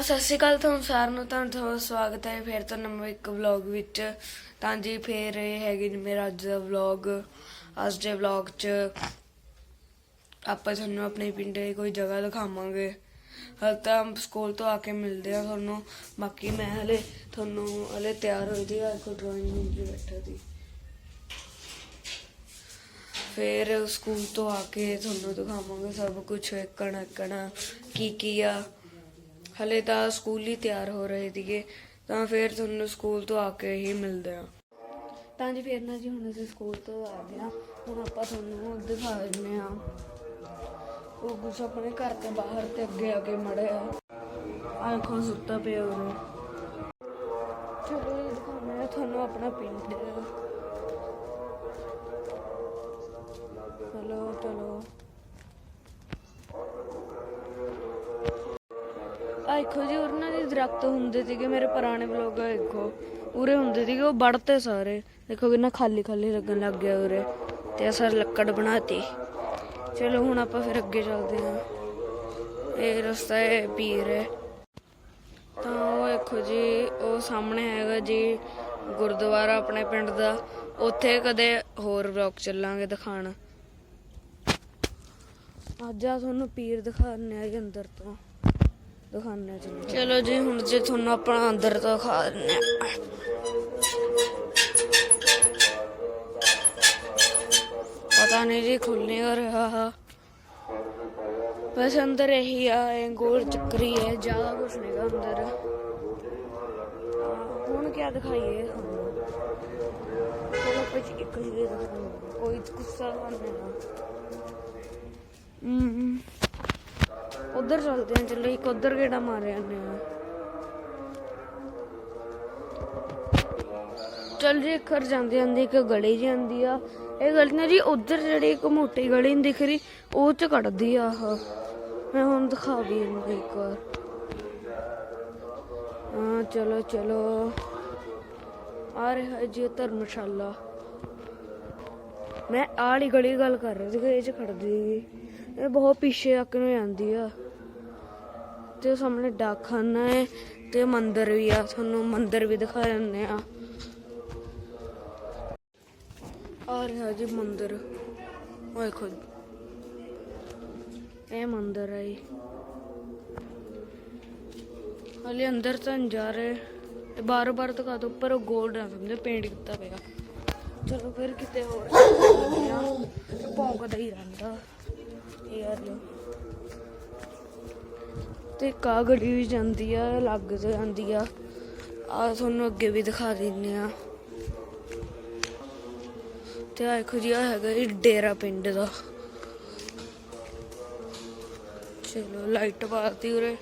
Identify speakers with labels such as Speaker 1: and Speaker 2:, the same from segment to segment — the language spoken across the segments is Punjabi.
Speaker 1: ਤਾਂ ਸਤਿ ਸ਼੍ਰੀ ਅਕਾਲ ਤੁਹਾਨੂੰ ਸਾਰਿਆਂ ਨੂੰ, ਤੁਹਾਨੂੰ ਤੁਹਾਡਾ ਸਵਾਗਤ ਹੈ ਫਿਰ ਤੋਂ ਨੰਬਰ ਇੱਕ ਵਲੌਗ ਵਿੱਚ। ਤਾਂ ਜੀ, ਫੇਰ ਇਹ ਹੈਗੀ ਮੇਰਾ ਅੱਜ ਦਾ ਵਲੌਗ ਅੱਜ ਦੇ ਵਲੌਗ 'ਚ ਆਪਾਂ ਤੁਹਾਨੂੰ ਆਪਣੇ ਪਿੰਡ ਦੀ ਕੋਈ ਜਗ੍ਹਾ ਦਿਖਾਵਾਂਗੇ। ਹਲ ਤਾਂ ਸਕੂਲ ਤੋਂ ਆ ਕੇ ਮਿਲਦੇ ਆ ਤੁਹਾਨੂੰ। ਬਾਕੀ ਮੈਂ ਹਲੇ ਤੁਹਾਨੂੰ ਹਲੇ ਤਿਆਰ ਹੋਈ ਦੀ ਆ ਕੋ ਡਰਾਇੰਗ ਰੂਮ 'ਚ ਬੈਠਾ ਸੀ ਫਿਰ ਸਕੂਲ ਤੋਂ ਆ ਕੇ ਤੁਹਾਨੂੰ ਦਿਖਾਵਾਂਗੇ ਸਭ ਕੁਝ ਇੱਕਣ ਇੱਕਣ ਕੀ ਕੀ ਆ। ਹਲੇ ਤਾਂ ਸਕੂਲ ਹੀ ਤਿਆਰ ਹੋ ਰਹੇ ਸੀਗੇ, ਤਾਂ ਫਿਰ ਤੁਹਾਨੂੰ ਸਕੂਲ ਤੋਂ ਆ ਕੇ ਹੀ ਮਿਲਦੇ ਆ। ਤਾਂ ਜੀ ਫਿਰ ਨਾ ਜੀ ਹੁਣ ਅਸੀਂ ਸਕੂਲ ਤੋਂ ਆ ਗਏ ਆ, ਹੁਣ ਆਪਾਂ ਤੁਹਾਨੂੰ ਦਿਖਾ ਦਿੰਦੇ ਆ। ਉਹ ਕੁਛ ਆਪਣੇ ਘਰ ਤੋਂ ਬਾਹਰ ਤੇ ਅੱਗੇ ਆ ਕੇ ਮੜਿਆ ਆ। ਸੁੱਤਾ ਪਿਆ ਉਹ ਚਲੋ ਦਿਖਾਉਂਦੇ ਆ ਤੁਹਾਨੂੰ ਆਪਣਾ ਪਿੰਡ। ਦੇਖੋ ਜੀ, ਉਹਨਾਂ ਦੇ ਦਰਖਤ ਹੁੰਦੇ ਸੀਗੇ ਮੇਰੇ ਪੁਰਾਣੇ ਵਲੋਗ ਦੇਖੋ। ਉਰੇ ਹੁੰਦੇ ਸੀਗੇ, ਉਹ ਵੜਤੇ ਸਾਰੇ। ਦੇਖੋ ਕਿੰਨਾ ਖਾਲੀ ਖਾਲੀ ਲੱਗਣ ਲੱਗ ਗਿਆ ਉਰੇ। ਤੇ ਆ ਸਰ ਲੱਕੜ ਬਣਾਤੀ। ਚਲੋ, ਹੁਣ ਆਪਾਂ ਫਿਰ ਅੱਗੇ ਚੱਲਦੇ ਹਾਂ। ਇਹ ਰਸਤਾ ਹੈ ਪੀਰ ਹੈ। ਤਾਂ ਉਹ ਦੇਖੋ ਜੀ, ਉਹ ਸਾਹਮਣੇ ਹੈਗਾ ਜੀ, ਗੁਰਦੁਆਰਾ ਆਪਣੇ ਪਿੰਡ ਦਾ। ਉੱਥੇ ਕਦੇ ਹੋਰ ਵਲੌਗ ਚੱਲਾਂਗੇ ਦਿਖਾਣ ਅੱਜ ਆ ਤੁਹਾਨੂੰ ਪੀਰ ਦਿਖਾਣੇ ਆ ਜੀ ਅੰਦਰ ਤੋਂ। ਦਿਖਾਣੇ ਚਲੋ ਚਲੋ ਜੀ ਹੁਣ ਜੇ ਤੁਹਾਨੂੰ ਆਪਣਾ ਅੰਦਰ ਤੋਂ ਦਿਖਾ ਦਿੰਨੇ ਆ। ਪਤਾ ਨਹੀਂ ਜੀ ਖੁੱਲ੍ਹਣੇ ਹੋ ਰਿਹਾ। ਬਸ ਅੰਦਰ ਇਹੀ ਆ ਇਹ ਗੋਲ ਚੱਕਰੀ ਹੈ ਜ਼ਿਆਦਾ ਕੁਝ ਨਹੀਂਗਾ ਅੰਦਰ। ਹਾਂ, ਹੁਣ ਕੀ ਦਿਖਾਈਏ ਤੁਹਾਨੂੰ ਚਲੋ ਕੁਝ ਇੱਕ ਹੀ ਦਿਖਾਉਂਦੇ ਕੋਈ ਗੁੱਸਾ ਨਹੀਂ ਹਮ ਉਧਰ ਚੱਲਦੇ ਹਾਂ, ਚਲੋ ਇੱਕ ਉਧਰ ਗੇੜਾ ਮਾਰਿਆ ਨੇ ਚੱਲ ਜੀ ਘਰ ਜਾਂਦੇ ਜਾਂਦੇ ਇੱਕ ਗਲੀ ਜੀ ਆ। ਇਹ ਗਲੀ ਨਾ ਜੀ, ਉਧਰ ਜਿਹੜੀ ਇੱਕ ਮੋਟੀ ਗਲੀ ਨੀ ਦਿਖ ਰਹੀ ਉਹ ਚ ਕੱਢਦੀ ਆ ਆਹ। ਮੈਂ ਹੁਣ ਦਿਖਾ ਵੀ ਇਹਨੂੰ ਇੱਕ ਵਾਰ। ਹਾਂ, ਚਲੋ ਚਲੋ। ਆ ਰਿਹਾ ਜੀ ਧਰਮਸ਼ਾਲਾ। ਮੈਂ ਆਲੀ ਗਲੀ ਗੱਲ ਕਰ ਰਹੀ ਸੀ, ਕਿ ਇਹ ਚ ਖੜਦੀ ਸੀਗੀ। ਇਹ ਬਹੁਤ ਪਿੱਛੇ ਤੱਕ ਨੂੰ ਜਾਂਦੀ ਆ। ਤੇ ਸਾਹਮਣੇ ਡਾਕਖਾਨਾ ਹੈ ਤੇ ਮੰਦਿਰ ਵੀ ਆ, ਤੁਹਾਨੂੰ ਮੰਦਿਰ ਵੀ ਦਿਖਾ ਦਿੰਦੇ ਆ। ਆ ਰਿਹਾ ਜੀ ਮੰਦਿਰ। ਉਹ ਦੇਖੋ ਇਹ ਮੰਦਿਰ ਹੈ ਹਲੇ ਅੰਦਰ ਤਾਂ ਜਾ ਰਹੇ। ਇਹ ਬਾਰ ਬਾਰ ਦਿਖਾ ਦੋ ਪਰ ਉਹ ਗੋਲਡ ਨਾ ਸਮਝੇ ਪੇਂਟ ਕੀਤਾ ਪਿਆ। ਚਲੋ ਫਿਰ ਕਿਤੇ ਹੋਰ। ਚੱਲਦੇ ਆ ਭੌਂਕਦਾ ਹੀ ਰਹਿੰਦਾ। ਇਹ ਯਾਰ ਲੋ ਤੇ ਕਾ ਗੱਡੀ ਵੀ ਜਾਂਦੀ ਆ ਲੱਗ ਜਾਂਦੀ ਆ। ਆ ਤੁਹਾਨੂੰ ਅੱਗੇ ਵੀ ਦਿਖਾ ਦਿੰਨੇ ਆ। ਤੇ ਆ ਦੇਖੋ ਜੀ ਆ ਹੈਗਾ ਜੀ ਡੇਰਾ ਪਿੰਡ ਦਾ। ਚਲੋ ਲਾਈਟ ਬਾਤੀ ਉਰੇ।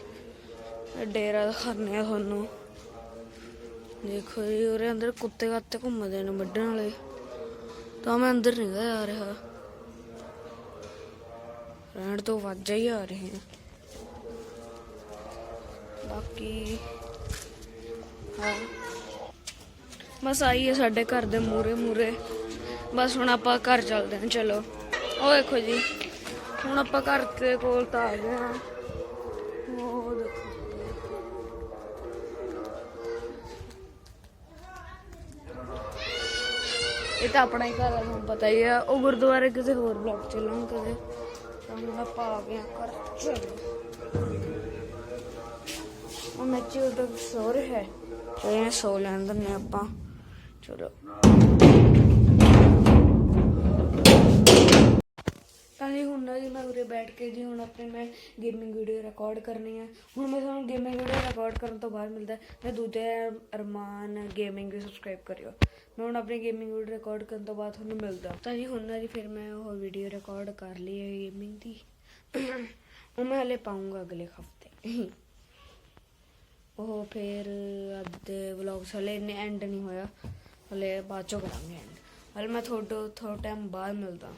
Speaker 1: ਡੇਰਾ ਦਿਖਾਉਂਦੇ ਆ ਤੁਹਾਨੂੰ। ਦੇਖੋ ਜੀ, ਉਰੇ ਅੰਦਰ ਕੁੱਤੇ ਕੱਤੇ ਘੁੰਮਦੇ ਨੇ ਵੱਢਣ ਵਾਲੇ। ਤਾਂ ਮੈਂ ਅੰਦਰ ਨਹੀਂ ਗਿਆ ਆ ਰਿਹਾ ਰਹਿਣ ਤੋਂ ਵਾਜਾ ਹੀ ਆ ਰਹੇ ਆ। ਬਾਕੀ ਹਾਂ। ਬਸ ਆਈ ਹੈ ਸਾਡੇ ਘਰ ਦੇ ਮੂਰੇ ਮੂਰੇ ਬਸ ਹੁਣ ਆਪਾਂ ਘਰ ਚੱਲਦੇ ਹਾਂ, ਚਲੋ। ਉਹ ਦੇਖੋ ਜੀ, ਹੁਣ ਆਪਾਂ ਘਰ ਦੇ ਕੋਲ ਤਾਂ ਆ ਗਏ ਹਾਂ। ਉਹ ਦੇਖੋ। ਇਹ ਤਾਂ ਆਪਣਾ ਹੀ ਘਰ ਹੈ ਤੁਹਾਨੂੰ ਪਤਾ ਹੀ ਹੈ ਉਹ ਗੁਰਦੁਆਰੇ ਕਿਸੇ ਹੋਰ ਬਲੌਕ ਚੱਲਾਂਗੇ ਕਦੇ ਤਾਂ ਹੁਣ ਆਪਾਂ ਆ ਗਏ ਹਾਂ ਘਰ। ਚਲੋ ਉਹ ਨੱਚੀ ਉਧਰ ਸੋ ਰਿਹਾ। ਹੈ ਤੇ ਸੋ ਲੈਣ ਦਿੰਦੇ ਆਪਾਂ। ਚਲੋ। ਤਾਂ ਜੀ ਹੁਣ ਨਾ ਜੀ ਮੈਂ ਉਰੇ ਬੈਠ ਕੇ ਜੀ ਹੁਣ ਆਪਣੇ ਮੈਂ ਗੇਮਿੰਗ ਵੀਡੀਓ ਰਿਕਾਰਡ ਕਰਨੀ ਹੈ ਹੁਣ ਮੈਂ ਤੁਹਾਨੂੰ ਗੇਮਿੰਗ ਵੀਡੀਓ ਰਿਕਾਰਡ ਕਰਨ ਤੋਂ ਬਾਅਦ ਮਿਲਦਾ ਮੈਂ ਦੂਜੇ ਅਰਮਾਨ ਗੇਮਿੰਗ ਵੀ ਸਬਸਕ੍ਰਾਈਬ ਕਰਿਓ। ਮੈਂ ਹੁਣ ਆਪਣੀ ਗੇਮਿੰਗ ਵੀਡੀਓ ਰਿਕਾਰਡ ਕਰਨ ਤੋਂ ਬਾਅਦ ਤੁਹਾਨੂੰ ਮਿਲਦਾ ਤਾਂ ਜੀ ਹੁਣ ਨਾ ਜੀ ਫਿਰ ਮੈਂ ਉਹ ਵੀਡੀਓ ਰਿਕਾਰਡ ਕਰ ਲਈ ਹੈ ਗੇਮਿੰਗ ਦੀ। ਉਹ ਮੈਂ ਹਲੇ ਪਾਉਂਗਾ ਅਗਲੇ ਹਫ਼ਤੇ। ਉਹ ਫਿਰ ਅੱਜ ਦੇ ਵਲੌਗਸ ਹਲੇ ਇੰਨੇ ਐਂਡ ਨਹੀਂ ਹੋਇਆ ਹਲੇ ਬਾਅਦ ਚੋਂ ਕਰਾਂਗੇ ਐਂਡ ਹਲੇ ਮੈਂ ਤੁਹਾਡੇ ਥੋੜਾ ਟਾਈਮ ਬਾਅਦ ਮਿਲਦਾ।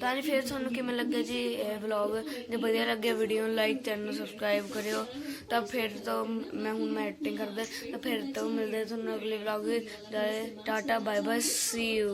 Speaker 1: ਤਾਂ ਜੀ ਫਿਰ ਤੁਹਾਨੂੰ ਕਿਵੇਂ ਲੱਗਿਆ ਜੀ ਇਹ ਵਲੌਗ ਜੇ ਵਧੀਆ ਲੱਗਿਆ ਵੀਡੀਓ ਨੂੰ ਲਾਈਕ ਚੈਨਲ ਨੂੰ ਸਬਸਕ੍ਰਾਈਬ ਕਰਿਓ। ਤਾਂ ਫਿਰ ਤੋਂ ਮੈਂ ਹੁਣ ਮੈਂ ਐਡਿਟਿੰਗ ਕਰਦਾ। ਤਾਂ ਫਿਰ ਤੋਂ ਮਿਲਦੇ ਤੁਹਾਨੂੰ ਅਗਲੇ ਵਲੌਗ ਵਿੱਚ tata bye bye see you